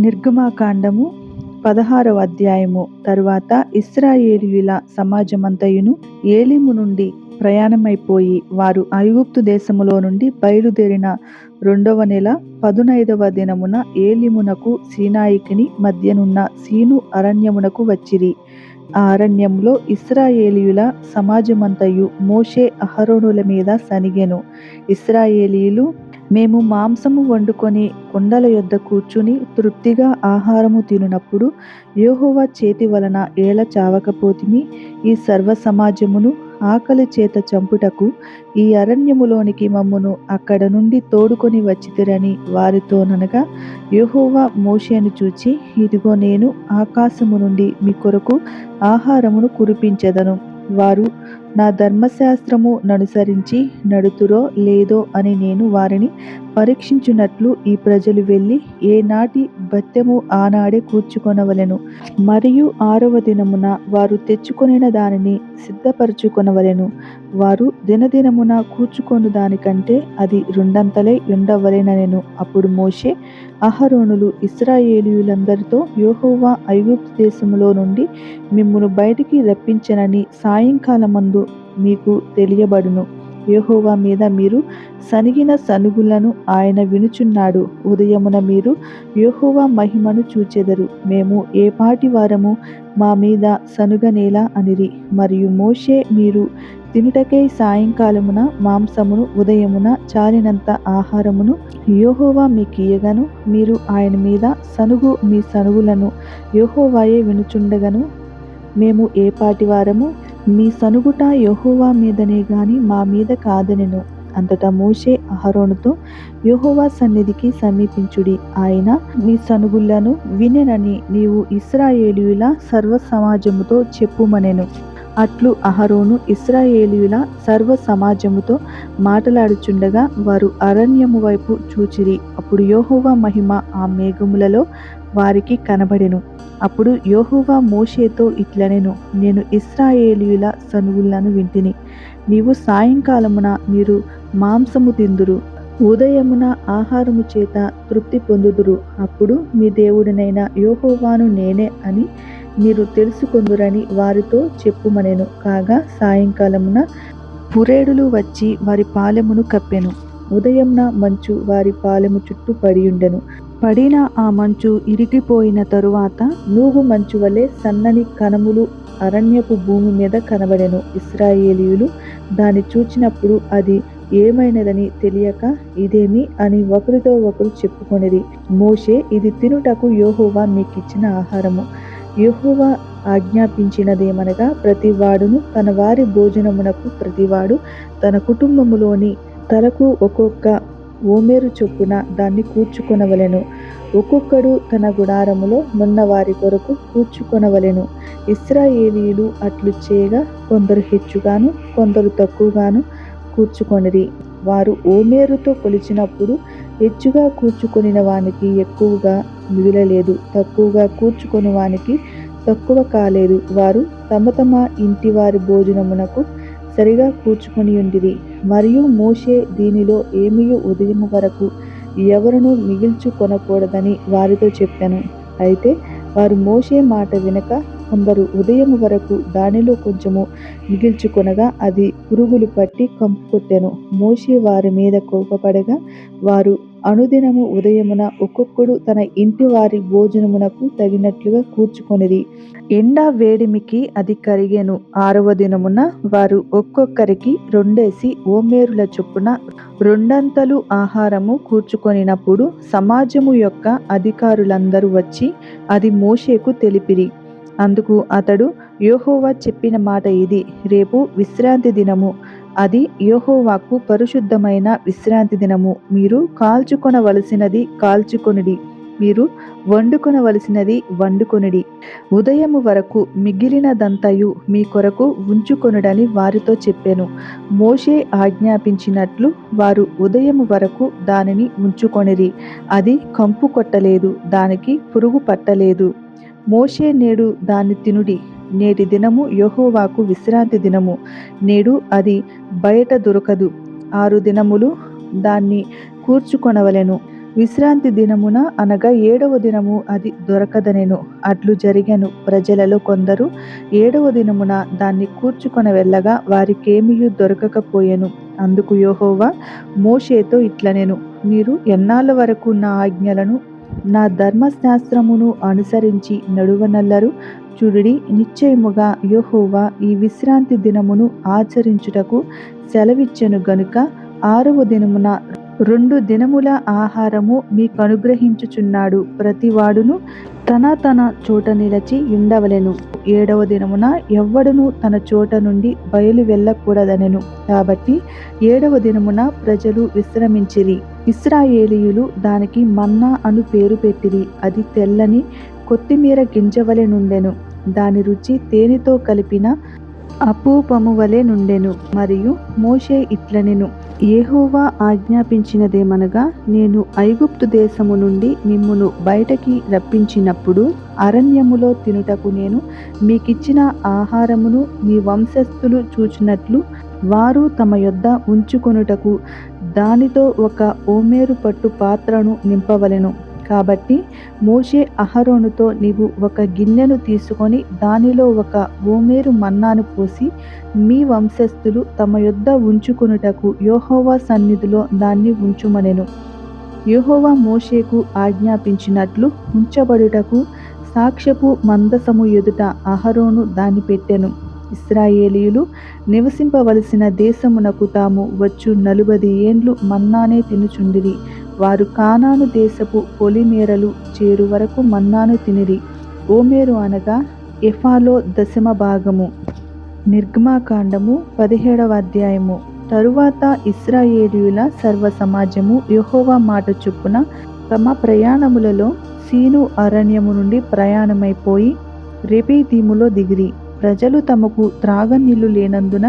నిర్గమాకాండము పదహారవ అధ్యాయము తరువాత ఇస్రాయేలీయుల సమాజమంతయును ఏలిము నుండి ప్రయాణమైపోయి వారు ఐగుప్తు దేశములో నుండి బయలుదేరిన రెండవ నెల పదునైదవ దినమున ఏలిమునకు సీనాయికిని మధ్యనున్న సీను అరణ్యమునకు వచ్చిరి. ఆ అరణ్యంలో ఇస్రాయేలీయుల సమాజమంతయు మోషే అహరోనుల మీద సనిగెను. ఇస్రాయేలీయులు మేము మాంసము వండుకొని కొండల యొద్ద కూర్చుని తృప్తిగా ఆహారము తినునప్పుడు యోహోవా చేతి వలన ఏల చావకపోతిమి ఈ సర్వ సమాజమును ఆకలి చేత చంపుటకు ఈ అరణ్యములోనికి మమ్మును అక్కడ నుండి తోడుకొని వచ్చితిరని వారితోననగా యోహోవా మోషేను చూచి ఇదిగో నేను ఆకాశము నుండి మీ కొరకు ఆహారమును కురిపించదను. వారు నా ధర్మశాస్త్రము ననుసరించి నడుతురో లేదో అని నేను వారిని పరీక్షించున్నట్లు ఈ ప్రజలు వెళ్ళి ఏనాటి భత్యము ఆనాడే కూర్చుకొనవలెను. మరియు ఆరవ దినమున వారు తెచ్చుకొనిన దానిని సిద్ధపరచుకొనవలెను. వారు దినదినమున కూర్చుకొను దానికంటే అది రెండంతలై ఉండవలెననెను. అప్పుడు మోషే అహరోనులు ఇస్రాయేలీయులందరితో యోహోవా ఐగుప్తు దేశములో నుండి మిమ్మును బయటికి రప్పించనని సాయంకాలమందు మీకు తెలియబడును. యోహోవా మీద మీరు సనిగిన సనుగులను ఆయన వినుచున్నాడు. ఉదయమున మీరు యోహోవా మహిమను చూచెదరు. మేము ఏ పాటి వారము మా మీద సనుగనేలా అనిరి. మరియు మోషే మీరు తినుటకై సాయంకాలమున మాంసమును ఉదయమున చాలినంత ఆహారమును యోహోవా మీకియ్యగను. మీరు ఆయన మీద సనుగు మీ సనుగులను యోహోవాయే వినుచుండగను. మేము ఏ వారము మీ సనుగుట యోహోవా మీదనే గాని మా మీద కాదనెను. అంతటా మోషే అహరోనుతో యోహోవా సన్నిధికి సమీపించుడి. ఆయన మీ సనుగులను వినెనని నీవు ఇస్రాయేలీయుల సర్వ సమాజముతో చెప్పుమనెను. అట్లు అహరోను ఇస్రాయేలీయుల సర్వ సమాజముతో మాటలాడుచుండగా వారు అరణ్యము వైపు చూచిరి. అప్పుడు యోహువా మహిమ ఆ మేఘములలో వారికి కనబడెను. అప్పుడు యోహువా మోషేతో ఇట్లనెను నేను ఇస్రాయేలీయుల సనువులను వింటిని. నీవు సాయంకాలమున మీరు మాంసము తిందురు ఉదయమున ఆహారము చేత తృప్తి పొందుదురు. అప్పుడు మీ దేవుడినైన యోహోవాను నేనే అని మీరు తెలుసుకొందురని వారితో చెప్పుమనెను. కాగా సాయంకాలమున పురేడులు వచ్చి వారి పాలెమును కప్పెను. ఉదయంన మంచు వారి పాలెము చుట్టూ పడియుండెను. పడిన ఆ మంచు ఇరిగిపోయిన తరువాత నూగు మంచు వలె సన్నని కణములు అరణ్యపు భూమి మీద కనబడెను. ఇస్రాయేలీయులు దాన్ని చూచినప్పుడు అది ఏమైనదని తెలియక ఇదేమి అని ఒకరితో ఒకరు చెప్పుకొనిది మోషే ఇది తినుటకు యోహోవా మీకిచ్చిన ఆహారము. యెహోవా ఆజ్ఞాపించినదేమనగా ప్రతివాడును తన వారి భోజనమునకు ప్రతివాడు తన కుటుంబములోని తలకు ఒక్కొక్క ఓమేరు చొప్పున దాన్ని కూర్చుకొనవలెను. ఒక్కొక్కడు తన గుడారములో నున్న వారి కొరకు కూర్చుకొనవలెను. ఇస్రాయేలీలు అట్లు చేయగా కొందరు హెచ్చుగాను కొందరు తక్కువగాను కూర్చుకొనిరి. వారు ఓమేరుతో కొలిచినప్పుడు హెచ్చుగా కూర్చుకొనిన వానికి ఎక్కువగా మిగులలేదు. తక్కువగా కూర్చుకొని వానికి తక్కువ కాలేదు. వారు తమ తమ ఇంటి వారి భోజనమునకు సరిగా కూర్చుకొని ఉండిది మరియు మోషే దీనిలో ఏమీయు ఉదయం వరకు ఎవరును మిగిల్చుకొనకూడదని వారితో చెప్పాను. అయితే వారు మోషే మాట వినక కొందరు ఉదయం వరకు దానిలో కొంచెము మిగిల్చుకొనగా అది పురుగులు పట్టి కంపు కొట్టెను మోషే వారి మీద కోపపడగా వారు అనుదినము ఉదయమున ఒక్కొక్కడు తన ఇంటి వారి భోజనమునకు తగినట్లుగా కూర్చుకొనిది ఎండ వేడిమికి అది కరిగేను. ఆరవ దినమున వారు ఒక్కొక్కరికి రెండేసి ఓమేరుల చొప్పున రెండంతలు ఆహారము కూర్చుకొనినప్పుడు సమాజము యొక్క అధికారులందరూ వచ్చి అది మోషేకు తెలిపిరి. అందుకు అతడు యోహోవా చెప్పిన మాట ఇది. రేపు విశ్రాంతి దినము. అది యోహోవాకు పరిశుద్ధమైన విశ్రాంతి దినము. మీరు కాల్చుకొనవలసినది కాల్చుకొనిడి. మీరు వండుకొనవలసినది వండుకొనిడి. ఉదయము వరకు మిగిలినదంతయు మీ కొరకు ఉంచుకొనుడని వారితో చెప్పాను. మోషే ఆజ్ఞాపించినట్లు వారు ఉదయము వరకు దానిని ఉంచుకొనిరి. అది కంపు కొట్టలేదు. దానికి పురుగు పట్టలేదు. మోషే నేడు దాన్ని తినుడి. నేటి దినము యహోవాకు విశ్రాంతి దినము. నేడు అది బయట దొరకదు. ఆరు దినములు దాన్ని కూర్చుకొనవలెను. విశ్రాంతి దినమున అనగా ఏడవ దినము అది దొరకదనెను. అట్లు జరిగాను ప్రజలలో కొందరు ఏడవ దినమున దాన్ని కూర్చుకొన వెళ్ళగా వారికేమీ దొరకకపోయెను. అందుకు యోహోవా మోషేతో ఇట్లనెను. మీరు ఎన్నాళ్ళ వరకు నా ఆజ్ఞలను నా ధర్మశాస్త్రమును అనుసరించి నడువనల్లరు. చూడుడి నిశ్చయముగా యోహోవా ఈ విశ్రాంతి దినమును ఆచరించుటకు సెలవిచ్చెను గనుక ఆరవ దినమున రెండు దినముల ఆహారము మీకు అనుగ్రహించుచున్నాడు ప్రతివాడును తన తన చోట నిలచి ఉండవలెను. ఏడవ దినమున ఎవ్వడును తన చోట నుండి బయలు వెళ్ళకూడదనెను. కాబట్టి ఏడవ దినమున ప్రజలు విశ్రమించిరి. ఇస్రాయేలీయులు దానికి మన్నా అను పేరు పెట్టిరి. అది తెల్లని కొత్తిమీర గింజవలె నుండెను. దాని రుచి తేనెతో కలిపిన అపూపము వలె నుండెను. మరియు మోషే ఇట్లనెను. ఏహోవా ఆజ్ఞాపించినదేమనగా నేను ఐగుప్తు దేశము నుండి మిమ్మును బయటకి రప్పించినప్పుడు అరణ్యములో తినుటకు నేను మీకిచ్చిన ఆహారమును మీ వంశస్థులు చూచినట్లు వారు తమ యొద్ద ఉంచుకొనుటకు దానితో ఒక ఓమేరు పట్టు పాత్రను నింపవలెను. కాబట్టి మోషే అహరోనుతో నీవు ఒక గిన్నెను తీసుకొని దానిలో ఒక ఓమేరు మన్నాను పోసి మీ వంశస్థులు తమ యొద్ద ఉంచుకొనుటకు యోహోవా సన్నిధిలో దాన్ని ఉంచుమనెను. యోహోవా మోషేకు ఆజ్ఞాపించినట్లు ఉంచబడుటకు సాక్ష్యపు మందసము ఎదుట అహరోను దాన్ని పెట్టెను. ఇస్రాయేలీయులు నివసింపవలసిన దేశమునకు తాము వచ్చు నలుబది ఏండ్లు మన్నానే తినుచుండిరి. వారు కానాను దేశపు పొలిమేరలు చేరు వరకు మన్నాను తినిరి. ఓమేరు అనగా ఎఫాలో దశమ భాగము. నిర్గమాకాండము పదిహేడవ అధ్యాయము. తరువాత ఇస్రాయేలీయుల సర్వ సమాజము యహోవా మాట చొప్పున తమ ప్రయాణములలో సీను అరణ్యము నుండి ప్రయాణమైపోయి రెపీతీములో దిగిరి. ప్రజలు తమకు త్రాగనీళ్ళు లేనందున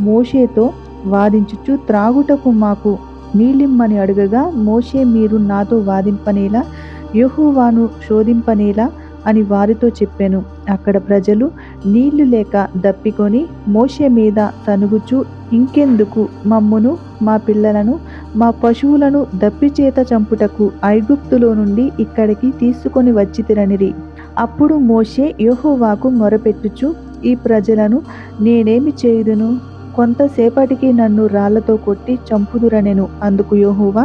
మోషేతో వాదించుచు త్రాగుటకు మాకు నీళ్ళిమ్మని అడగగా మోషే మీరు నాతో వాదింపనేలా యెహోవాను శోధింపనేలా అని వారితో చెప్పాను. అక్కడ ప్రజలు నీళ్ళు లేక దప్పికొని మోషే మీద తనుగుచు ఇంకెందుకు మమ్మును మా పిల్లలను మా పశువులను దప్పిచేత చంపుటకు ఐగుప్తులో నుండి ఇక్కడికి తీసుకొని వచ్చి తిరనిరి అప్పుడు మోషే యహోవాకు మొరపెట్టుచు ఈ ప్రజలను నేనేమి చేయుదును? కొంతసేపటికి నన్ను రాళ్ళతో కొట్టి చంపుదురనెను. అందుకు యోహోవా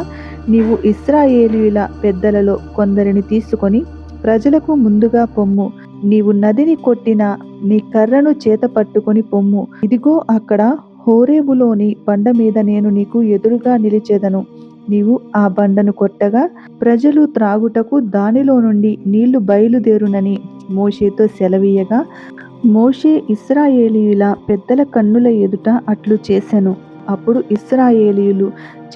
నీవు ఇస్రాయేలీయుల పెద్దలలో కొందరిని తీసుకొని ప్రజలకు ముందుగా పొమ్ము. నీవు నదిని కొట్టిన నీ కర్రను చేత పట్టుకొని పొమ్ము. ఇదిగో అక్కడ హోరేబులోని బండ మీద నేను నీకు ఎదురుగా నిలిచేదను. నీవు ఆ బండను కొట్టగా ప్రజలు త్రాగుటకు దానిలో నుండి నీళ్ళు బయలుదేరునని మోషేతో సెలవీయగా మోషే ఇస్రాయేలీయుల పెద్దల కన్నుల ఎదుట అట్లు చేశాను అప్పుడు ఇస్రాయేలీయులు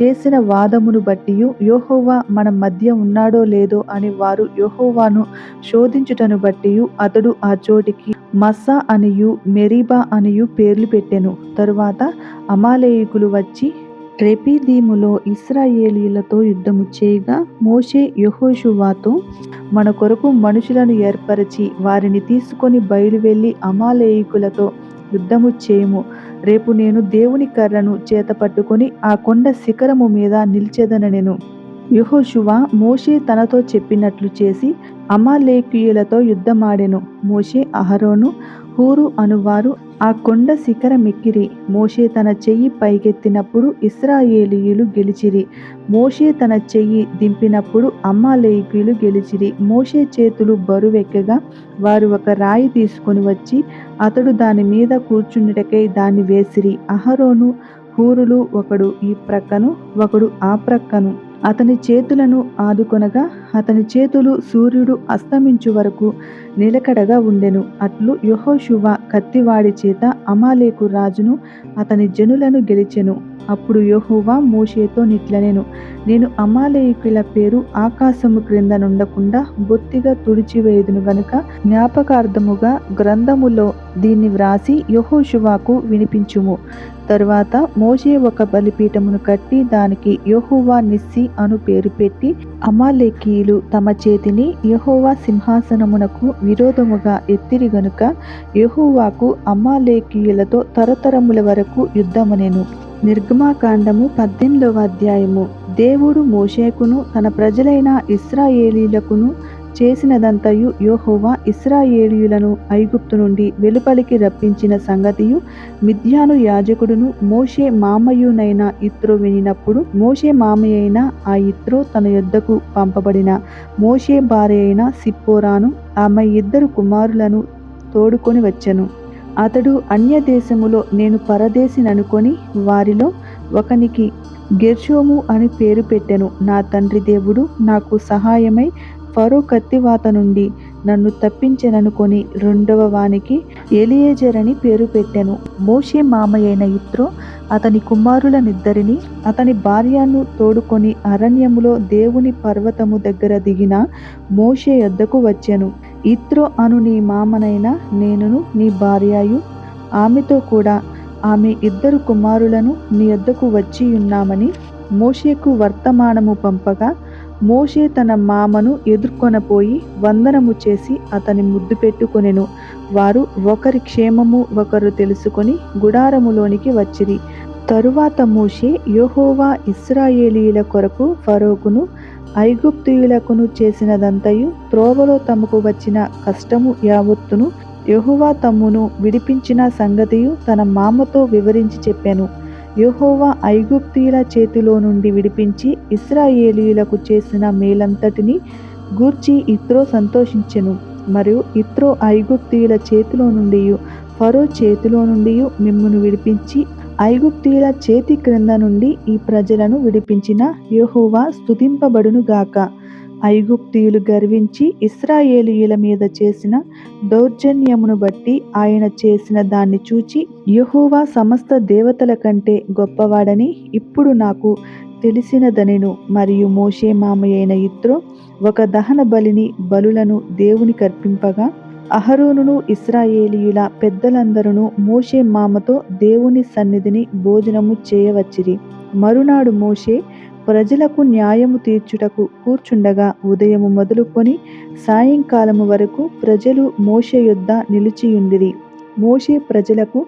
చేసిన వాదమును బట్టి యోహోవా మన మధ్య ఉన్నాడో లేదో అని వారు యోహోవాను శోధించుటను బట్టి అతడు ఆ చోటికి మస్సా అనియు మెరీబా అనియు పేర్లు పెట్టెను. తరువాత అమాలేయకులు వచ్చి రెపీదీములో ఇస్రాయేలీలతో యుద్ధము చేయగా మోషే యహోషువాతో మన కొరకు మనుషులను ఏర్పరిచి వారిని తీసుకొని బయలువెళ్ళి అమాలేయుకులతో యుద్ధము చేయము. రేపు నేను దేవుని కర్రను చేత పట్టుకొని ఆ కొండ శిఖరము మీద నిలిచేదనెను. యహోశువ మోషే తనతో చెప్పినట్లు చేసి అమాలేకీయులతో యుద్ధమాడెను. మోషే అహరోను హూరు అనువారు ఆ కొండ శిఖరమెక్కిరి. మోషే తన చెయ్యి పైకెత్తినప్పుడు ఇస్రాయేలీయులు గెలిచిరి. మోషే తన చెయ్యి దింపినప్పుడు అమ్మాలేకీయులు గెలిచిరి. మోషే చేతులు బరువెక్కగా వారు ఒక రాయి తీసుకొని వచ్చి అతడు దాని మీద కూర్చుండటకై దాన్ని వేసిరి. అహరోను హూరులు ఒకడు ఈ ప్రక్కను ఒకడు ఆ ప్రక్కను. అతని చేతులను ఆదుకొనగా అతని చేతులు సూర్యుడు అస్తమించు వరకు నిలకడగా ఉండెను. అట్లు యెహోషువ కత్తివాడి చేత అమాలేకు రాజును అతని జనులను గెలిచెను. అప్పుడు యహోవా మోషేతో నిట్లనెను. నేను అమాలేకుల పేరు ఆకాశము క్రింద నుండకుండా బొత్తిగా తుడిచివేయుదును గనుక జ్ఞాపకార్థముగా గ్రంథములో దీన్ని వ్రాసి యహోశువాకు వినిపించుము. తరువాత మోషే ఒక బలిపీఠమును కట్టి దానికి యహోవా నిస్సి అను పేరు పెట్టి అమాలేకీయులు తమ చేతిని యహోవా సింహాసనమునకు విరోధముగా ఎత్తిరి గనుక యహోవాకు అమాలేకీయులతో తరతరముల వరకు యుద్ధమనెను. నిర్గమాకాండము పద్దెనిమిదవ అధ్యాయము. దేవుడు మోషేకును తన ప్రజలైన ఇస్రాయేలీలకును చేసినదంతయు యోహోవా ఇస్రాయేలీయులను ఐగుప్తు నుండి వెలుపలికి రప్పించిన సంగతియు మిథ్యాను యాజకుడును మోషే మామయ్యునైన ఇత్రో వినినప్పుడు మోషే మామయ్యైన ఆ ఇత్రో తన యొద్దకు పంపబడిన మోషే భార్య అయిన సిప్పోరాను ఆమె ఇద్దరు కుమారులను తోడుకొని వచ్చెను. అతడు అన్య దేశములో నేను పరదేశిననుకొని వారిలో ఒకనికి గెర్షోము అని పేరు పెట్టెను. నా తండ్రి దేవుడు నాకు సహాయమై ఫరో కత్తివాత నుండి నన్ను తప్పించెననుకొని రెండవ వానికి ఎలియేజర్ అని పేరు పెట్టెను. మోషే మామయ్యైన ఇత్రో అతని కుమారులనిద్దరిని అతని భార్యను తోడుకొని అరణ్యములో దేవుని పర్వతము దగ్గర దిగిన మోషే యొద్దకు వచ్చెను. ఇత్రో అను నీ మామనైన నేనును నీ భార్యయు ఆమెతో కూడా ఆమె ఇద్దరు కుమారులను నీ యొద్దకు వచ్చి ఉన్నామని మోషేకు వర్తమానము పంపగా మోషే తన మామను ఎదుర్కొనపోయి వందనము చేసి అతని ముద్దు పెట్టుకొనెను. వారు ఒకరి క్షేమము ఒకరు తెలుసుకొని గుడారములోనికి వచ్చిరి. తరువాత మోషే యెహోవా ఇస్రాయేలీల కొరకు ఫరోకును ఐగుప్తీయులకును చేసినదంతయు త్రోవలో తమకు వచ్చిన కష్టము యావత్తును యెహోవా తమ్మును విడిపించిన సంగతియు తన మామతో వివరించి చెప్పాను. యెహోవా ఐగుప్తీయుల చేతిలో నుండి విడిపించి ఇస్రాయేలీయులకు చేసిన మేలంతటిని గూర్చి ఇత్రో సంతోషించెను. మరియు ఇత్రో ఐగుప్తీయుల చేతిలో నుండి ఫరో చేతిలో నుండి మిమ్మును విడిపించి ఐగుప్తీయుల చేతి క్రింద నుండి ఈ ప్రజలను విడిపించిన యహోవా స్తుతింపబడును గాక ఐగుప్తీయులు గర్వించి ఇస్రాయేలీయుల మీద చేసిన దౌర్జన్యమును బట్టి ఆయన చేసిన దాన్ని చూచి యహోవా సమస్త దేవతల కంటే గొప్పవాడని ఇప్పుడు నాకు తెలిసినదనెను. మరియు మోషే మామయైన ఇత్రో ఒక దహన బలిని బలులను దేవుని కర్పింపగా అహరోనును ఇస్రాయేలీయుల పెద్దలందరూ మోషే మామతో దేవుని సన్నిధిని భోజనము చేయవచ్చిరి. మరునాడు మోషే ప్రజలకు న్యాయము తీర్చుటకు కూర్చుండగా ఉదయము మొదలుకొని సాయంకాలము వరకు ప్రజలు మోషే యొద్ద నిలిచియుండిరి. మోషే ప్రజలకు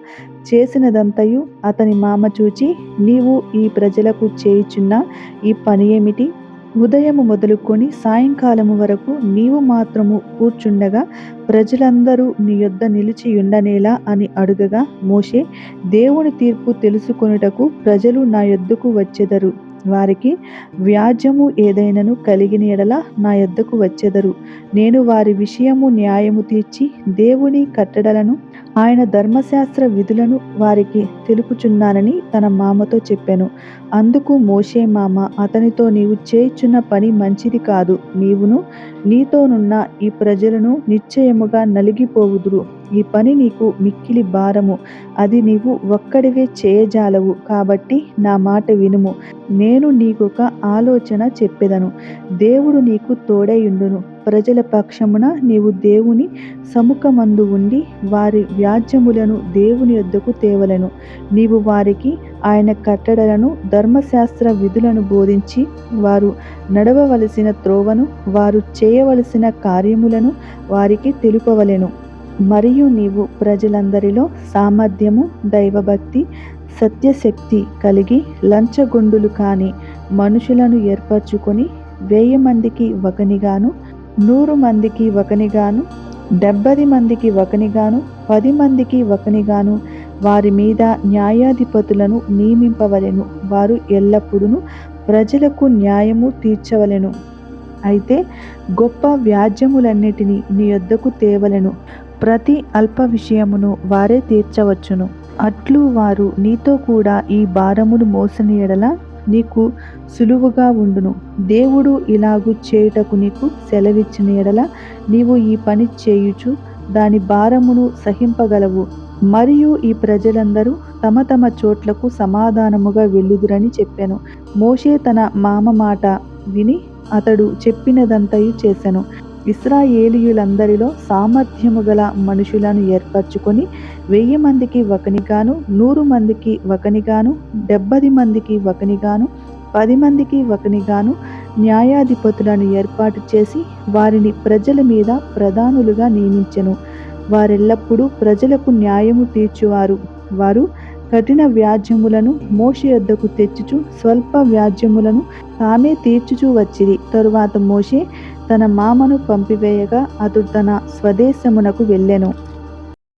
చేసినదంతయు అతని మామ చూచి నీవు ఈ ప్రజలకు చేయుచున్న ఈ పని ఏమిటి ఉదయము మొదలుకొని సాయంకాలము వరకు నీవు మాత్రము కూర్చుండగా ప్రజలందరూ నీ యొద్ద నిలిచి ఉండనేలా అని అడుగగా మోషే దేవుని తీర్పు తెలుసుకొనుటకు ప్రజలు నా యొద్దకు వచ్చెదరు. వారికి వ్యాజ్యము ఏదైనను కలిగిన ఎడల నా యొద్దకు వచ్చెదరు. నేను వారి విషయము న్యాయము తీర్చి దేవుని కట్టడలను ఆయన ధర్మశాస్త్ర విధులను వారికి తెలుపుచున్నానని తన మామతో చెప్పాను. అందుకు మోషే మామ అతనితో నీవు చేయుచున్న పని మంచిది కాదు. నీవును నీతోనున్న ఈ ప్రజలను నిశ్చయముగా నలిగిపోవుదురు. ఈ పని నీకు మిక్కిలి భారము. అది నీవు ఒక్కడివే చేయజాలవు. కాబట్టి నా మాట వినుము. నేను నీకొక ఆలోచన చెప్పెదను. దేవుడు నీకు తోడైయుండును. ప్రజల పక్షమున నీవు దేవుని సముఖమందు ఉండి వారి వ్యాజ్యములను దేవుని యొద్దకు తేవలను. నీవు వారికి ఆయన కట్టడలను ధర్మశాస్త్ర విధులను బోధించి వారు నడవవలసిన త్రోవను వారు చేయవలసిన కార్యములను వారికి తెలుపవలెను. మరియు నీవు ప్రజలందరిలో సామర్థ్యము దైవభక్తి సత్యశక్తి కలిగి లంచగొండులు కాని మనుషులను ఏర్పరచుకొని వెయ్యి మందికి ఒకనిగాను నూరు మందికి ఒకనిగాను డెబ్బది మందికి ఒకనిగాను పది మందికి ఒకనిగాను వారి మీద న్యాయాధిపతులను నియమింపవలెను. వారు ఎల్లప్పుడూ ప్రజలకు న్యాయము తీర్చవలెను. అయితే గొప్ప వ్యాజ్యములన్నిటినీ నీ యొద్దకు తేవలెను. ప్రతి అల్ప విషయమును వారే తీర్చవచ్చును. అట్లు వారు నీతో కూడా ఈ భారమును మోసని ఎడల నీకు సులువుగా ఉండును. దేవుడు ఇలాగు చేయుటకు నీకు సెలవిచ్చిన ఎడల నీవు ఈ పని చేయుచు దాని భారమును సహింపగలవు. మరియు ఈ ప్రజలందరూ తమ తమ చోట్లకు సమాధానముగా వెళ్ళుదురని చెప్పాను. మోషే తన మామ మాట విని అతడు చెప్పినదంతయు చేశాను ఇస్రాయేలీయులందరిలో సామర్థ్యము గల మనుషులను ఏర్పరచుకొని వెయ్యి మందికి ఒకనిగాను నూరు మందికి ఒకనిగాను డెబ్బది మందికి ఒకనిగాను పది మందికి ఒకనిగాను న్యాయాధిపతులను ఏర్పాటు చేసి వారిని ప్రజల మీద ప్రధానులుగా నియమించెను. వారెల్లప్పుడూ ప్రజలకు న్యాయము తీర్చువారు. వారు కఠిన వ్యాజ్యములను మోషే యొద్దకు తెచ్చుచు స్వల్ప వ్యాజ్యములను తామే తీర్చుచూ వచ్చిరి. తరువాత మోషే తన మామను పంపివేయగా అతడు తన స్వదేశమునకు వెళ్ళెను.